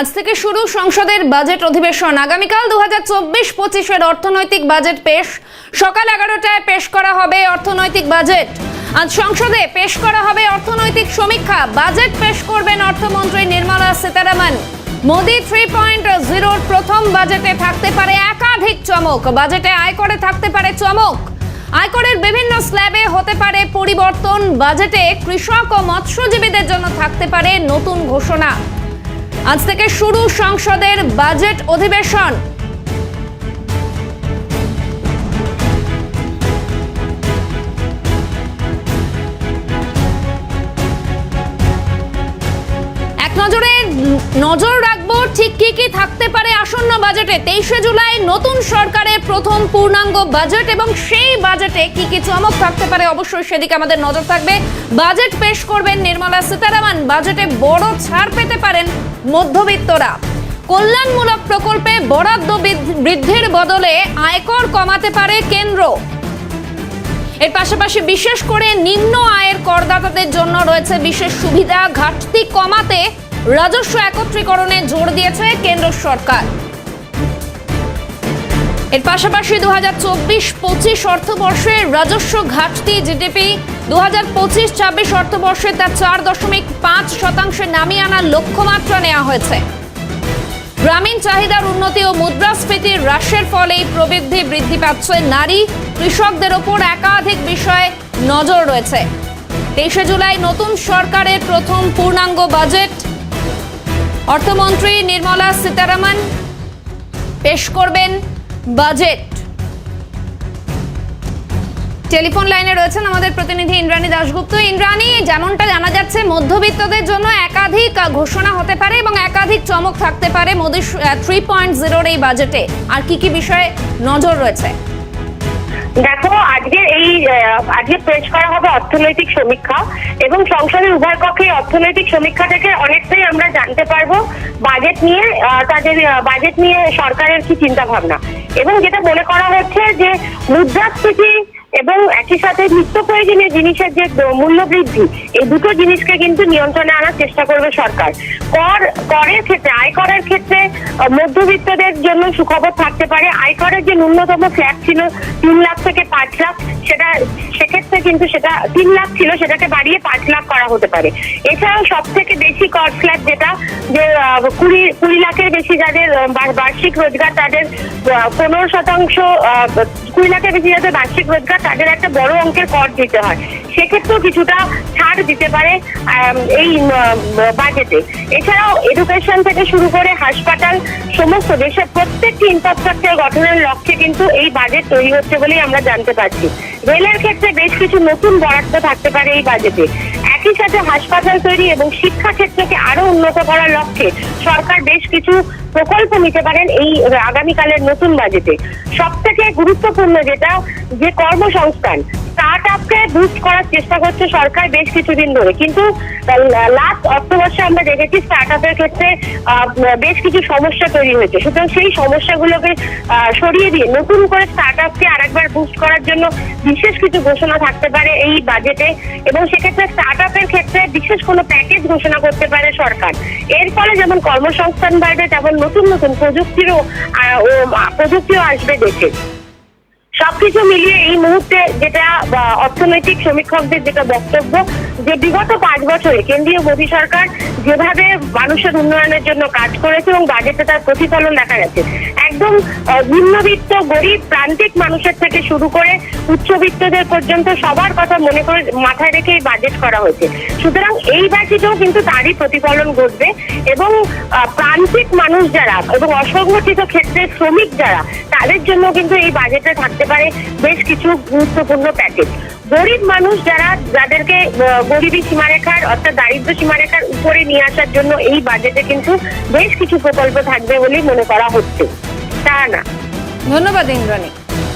আজ থেকে শুরু সংসদের বাজেট অধিবেশন। আগামীকাল দু হাজার চব্বিশ পঁচিশের অর্থনৈতিক বাজেট পেশ। সকাল এগারোটায় পেশ করা হবে অর্থনৈতিক বাজেট। আজ সংসদে পেশ করা হবে অর্থনৈতিক সমীক্ষা। বাজেট পেশ করবেন অর্থমন্ত্রী নির্মলা সীতারামন। মোদি থ্রি পয়েন্ট জিরোর প্রথম বাজেটে থাকতে পারে একাধিক চমক। বাজেটে আয়করে থাকতে পারে চমক। আয়করের বিভিন্ন স্ল্যাবে হতে পারে পরিবর্তন। বাজেটে কৃষক ও মৎস্যজীবীদের জন্য থাকতে পারে নতুন ঘোষণা। আজ থেকে শুরু সংসদের বাজেট অধিবেশন। এক নজরে নজর রাখব, ঠিক কি কি থাকতে পারে আসন্ন বাজেটে? তেইশে জুলাই নতুন সরকারের প্রথম পূর্ণাঙ্গ বাজেট এবং সেই বাজেটে কি কি চমক থাকতে পারে অবশ্যই সেদিকে আমাদের নজর থাকবে। বাজেট পেশ করবেন নির্মলা সীতারামন। বাজেটে বড় ছাড় পেতে পারেন মধ্যবিত্তরা। কল্যাণমূলক প্রকল্পে বরাদ্দ বৃদ্ধ- বৃদ্ধির বদলে আয়কর কমাতে পারে কেন্দ্র। এর পাশাপাশি বিশেষ করে নিম্ন আয়ের করদাতাদের জন্য রয়েছে বিশেষ সুবিধা। ঘাটতি কমাতে রাজস্ব একত্রীকরণে জোর দিয়েছে কেন্দ্র সরকার। এর পাশাপাশি দু হাজার চব্বিশ পঁচিশ অর্থবর্ষে রাজস্ব ঘাটতি জিডিপি দু হাজার পঁচিশ ছাব্বিশ অর্থবর্ষে তা চার দশমিক পাঁচ শতাংশে নামিয়ে আনার লক্ষ্যমাত্রা নেওয়া হয়েছে। গ্রামীণ চাহিদার উন্নতি ও মুদ্রাস্ফীতির হ্রাসের ফলে এই প্রবৃদ্ধি বৃদ্ধি পাচ্ছে নারী। কৃষকদের ওপর একাধিক বিষয়ে নজর রয়েছে। তেইশে জুলাই নতুন সরকারের প্রথম পূর্ণাঙ্গ বাজেট। অর্থমন্ত্রী নির্মলা সীতারামন পেশ করবেন বাজেট। টেলিফোন লাইনে রয়েছেন আমাদের প্রতিনিধি ইন্দ্রাণী দাশগুপ্ত। ইন্দ্রাণী, যেমনটা জানা যাচ্ছে, মধ্যবিত্তদের জন্য একাধিক ঘোষণা হতে পারে এবং একাধিক চমক থাকতে পারে মোদী থ্রি পয়েন্ট জিরোর এই বাজেটে। আর কি কি বিষয়ে নজর রয়েছে? দেখো আজকে এই আজকে পেশ করা হবে অর্থনৈতিক সমীক্ষা এবং সংসদের উভয় পক্ষে অর্থনৈতিক সমীক্ষা থেকে অনেকটাই আমরা জানতে পারব বাজেট নিয়ে তাদের বাজেট নিয়ে সরকারের কি চিন্তা ভাবনা এবং যেটা মনে করা হচ্ছে যে মুদ্রাস্ফীতি এবং একই সাথে নিত্য প্রয়োজনীয় জিনিসের যে মূল্য বৃদ্ধি, এই দুটো জিনিসকে কিন্তু নিয়ন্ত্রণে আনার চেষ্টা করবে সরকার। কর, করের ক্ষেত্রে আয় আয়করের ক্ষেত্রে মধ্যবিত্তদের জন্য সুখবর থাকতে পারে। আয় করের যে ন্যূনতম ফ্ল্যাট ছিল তিন লাখ থেকে পাঁচ লাখ, সেটা সেক্ষেত্রে কিন্তু সেটা তিন লাখ ছিল, সেটাকে বাড়িয়ে পাঁচ লাখ করা হতে পারে। এছাড়াও সব থেকে বেশি কর ফ্ল্যাট যেটা, যে কুড়ি কুড়ি লাখের বেশি যাদের বার্ষিক রোজগার তাদের পনেরো শতাংশ কুড়ি লাখের বেশি যাদের বার্ষিক রোজগার তাদের একটা বড় অঙ্কের কর দিতে হয়। সেক্ষেত্রেও কিছুটা ছাড় দিতে পারে এই বাজেটে এছাড়াও এডুকেশন থেকে শুরু করে হাসপাতাল, সমস্ত দেশের প্রত্যেকটি ইনফ্রাস্ট্রাকচার গঠনের লক্ষ্যে কিন্তু এই বাজেট তৈরি হচ্ছে বলেই আমরা জানতে পারছি। রেলের ক্ষেত্রে বেশ কিছু নতুন বরাদ্দ থাকতে পারে এই বাজেটে একই সাথে হাসপাতাল তৈরি এবং শিক্ষা ক্ষেত্রকে আরও উন্নত করার লক্ষ্যে সরকার বেশ কিছু প্রকল্প নিতে পারেন এই আগামীকালের নতুন বাজেটে সব থেকে গুরুত্বপূর্ণ যেটা, যে কর্মসংস্থান স্টার্ট আপকে বুস্ট করার চেষ্টা করছে সরকার বেশ কিছুদিন ধরে। কিন্তু লাস্ট অর্থবর্ষে আমরা দেখেছি স্টার্ট আপের ক্ষেত্রে বেশ কিছু সমস্যা তৈরি হয়েছে। সুতরাং সেই সমস্যাগুলোকে সরিয়ে দিয়ে নতুন করে স্টার্ট আপকে আরেকবার বুস্ট করার জন্য বিশেষ কিছু ঘোষণা থাকতে পারে এই বাজেটে এবং সেক্ষেত্রে স্টার্ট আপের ক্ষেত্রে বিশেষ কোনো প্যাকেজ ঘোষণা করতে পারে সরকার। এর ফলে যেমন কর্মসংস্থান বাড়বে, তেমন নতুন নতুন প্রযুক্তিরও প্রযুক্তিও আসবে দেশে। সবকিছু মিলিয়ে এই মুহূর্তে যেটা অর্থনৈতিক সমীক্ষকদের যেটা বক্তব্য, যে বিগত পাঁচ বছরে কেন্দ্রীয় মোদী সরকার যেভাবে মানুষের উন্নয়নের জন্য কাজ করেছে এবং বাজেটে তার প্রতিফলন দেখা গেছে। একদম নিম্নবিত্ত, গরিব, প্রান্তিক মানুষের থেকে শুরু করে উচ্চবিত্তদের পর্যন্ত সবার কথা মনে করে, মাথায় রেখে এই বাজেট করা হয়েছে। সুতরাং এই বাজেটেও কিন্তু তারই প্রতিফলন ঘটবে এবং প্রান্তিক মানুষ যারা এবং অসংগঠিত ক্ষেত্রে শ্রমিক যারা তাদের জন্য কিন্তু এই বাজেটে থাকতে পারে বেশ কিছু গুরুত্বপূর্ণ প্যাকেজ গরিব মানুষ যারা, যাদেরকে গরিবী সীমারেখার অর্থাৎ দারিদ্র সীমারেখার উপরে নিয়ে আসার জন্য এই বাজেটে কিন্তু বেশ কিছু প্রকল্প থাকবে বলে মনে করা হচ্ছে। তা না। ধন্যবাদ ইন্দ্রাণী